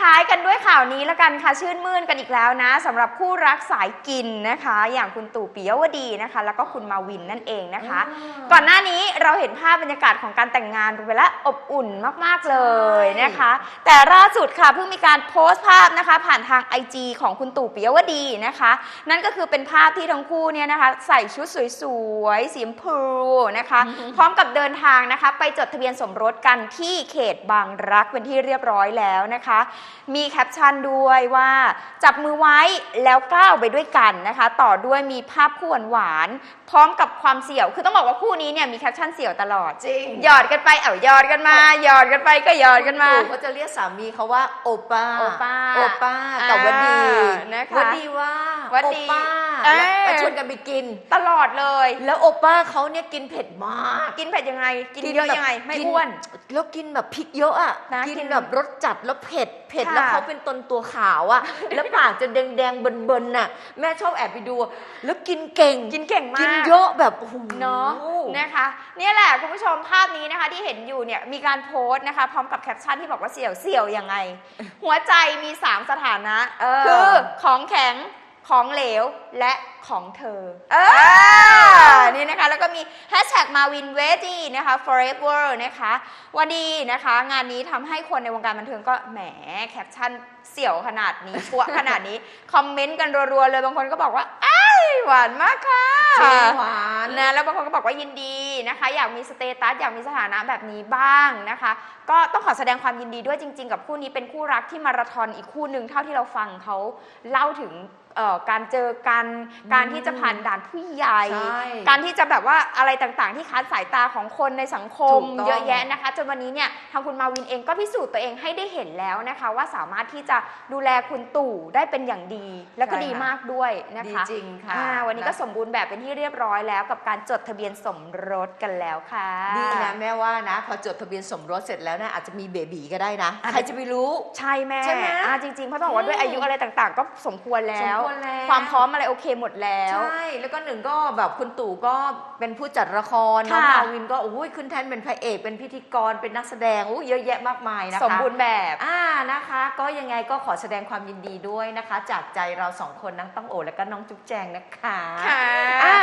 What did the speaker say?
ท้ายกันด้วยข่าวนี้ละกันค่ะชื่นมื่นกันอีกแล้วนะสำหรับคู่รักสายกินนะคะ อย่างคุณตู่ปิยวดีนะคะ แล้วก็คุณมาวินนั่นเองนะคะ ก่อนหน้านี้เราเห็นภาพบรรยากาศของการแต่งงานไปแล้วอบอุ่นมากๆเลยนะคะ แต่ล่าสุดค่ะเพิ่งมีการโพสต์ภาพนะคะ ผ่านทาง IG ของคุณตู่ปิยวดีนะคะ นั่นก็คือเป็นภาพที่ทั้งคู่เนี่ยนะคะ ใส่ชุดสวยๆสีชมพูนะคะ พร้อมกับเดินทางนะคะ ไปจดทะเบียนสมรสกันที่เขตบางรักเป็นที่เรียบร้อยแล้วนะคะมีแคปชั่นด้วยว่าจับมือไว้แล้วก้าวไปด้วยกันนะคะ ต่อด้วยมีภาพคู่หวานๆพร้อมกับความเสี่ยว คือต้องบอกว่าคู่นี้เนี่ยมีแคปชั่นเสี่ยวตลอด จริงหยอดกันไปเอ้าหยอดกันมาหยอดกันไปก็หยอดกันมาคุณตู่ก็จะเรียกสามีเขาว่าโอป้าโอป้าโอป้ากับวดีอ่านะคะวดีว่าวดีโอป้าเอ้ย แล้วชวนกันไปกิน ตลอดเลย แล้วโอป้าเขาเนี่ยกินเผ็ดมาก กินเผ็ดยังไง กินเยอะแบบยังไง ไม่กิอ้วน แล้วกินแบบพริกเยอะอะนะกินกินแบบรสจัดแล้วเผ็ด เผ็ดค่ะแล้วเขาเป็นตนตัวขาวอะ แล้วปากจะแดงแดงๆเบินๆน่ะ แม่ชอบแอบไปดู แล้วกินเก่ง กินเก่งมาก กินเยอะแบบโอ้โหเนาะนะคะ เนี่ยแหละคุณผู้ชมภาพนี้นะคะที่เห็นอยู่เนี่ยมีการโพสต์นะคะ พร้อมกับแคปชั่นที่บอกว่าเสี่ยวเสี่ยวยังไง หัวใจมี 3 สถานะเออคือของแข็ง ของเหลวและของเธอ เออ นี่นะคะ แล้วก็มีแฮชแท็กมาวินเวจีนะคะ forever นะคะวันดีนะคะ งานนี้ทำให้คนในวงการบันเทิงก็แหมแคปชั่นเสี่ยวขนาดนี้ ปัวขนาดนี้ คอมเมนต์กันรัวๆเลย บางคนก็บอกว่าอ้ายหวานมากค่ะจริงหวานนะ แล้วบางคนก็บอกว่ายินดีนะคะ อยากมีสเตตัส อยากมีสถานะแบบนี้บ้างนะคะ ก็ต้องขอแสดงความยินดีด้วยจริง ๆ กับคู่นี้เป็นคู่รักที่มาราธอนอีกคู่หนึ่งเท่าที่เราฟังเขาเล่าถึง เอ่อการเจอกัน การที่จะผ่านด่านผู้ใหญ่ ใช่การที่จะแบบว่าอะไรต่างๆ ที่คัดสายตาของคนในสังคม ถูกต้อง เยอะแยะนะคะจนวันนี้เนี่ยทางคุณมาวินเองก็พิสูจน์ตัวเองให้ได้เห็นแล้วนะคะ ว่าสามารถที่จะดูแลคุณตู่ได้เป็นอย่างดี แล้วก็ใช่ดีค่ะมากด้วยนะดีคะจริงค่ะอ่าวันนี้ก็ะสมบูรณ์แบบเป็นที่เรียบร้อยแล้ว กับการจดทะเบียนสมรสกันแล้วค่ะ ดีนะแม่ว่านะ พอจดทะเบียนสมรสเสร็จแล้วนะอาจจะมีเบบีก็ได้นะอะใครจะไปรู้ ใช่แม่ใช่ไหมอ่าจริงๆเพราะต้องบอกว่าด้วยอายุอะไรต่างๆ ก็สมควรแล้วสมควรแล้วความพร้อมอะไรโอเคหมดแล้ว ใช่ แล้วก็หนึ่งก็แบบคุณตู่ก็เป็นผู้จัดละครน้องค่ะมาวินก็โอ้ยขึ้นแทนเป็นพระเอก เป็นพิธีกรเป็นนักแสดงโอ้ยเยอะแยะมากมายนะคะสมบูรณ์แบบอ่านะคะ ก็ยังไงก็ขอแสดงความยินดีด้วยนะคะ จากใจเราสองคนนังต้องโอและก็น้องจุ๊บแจงนะคะค่ะอ่า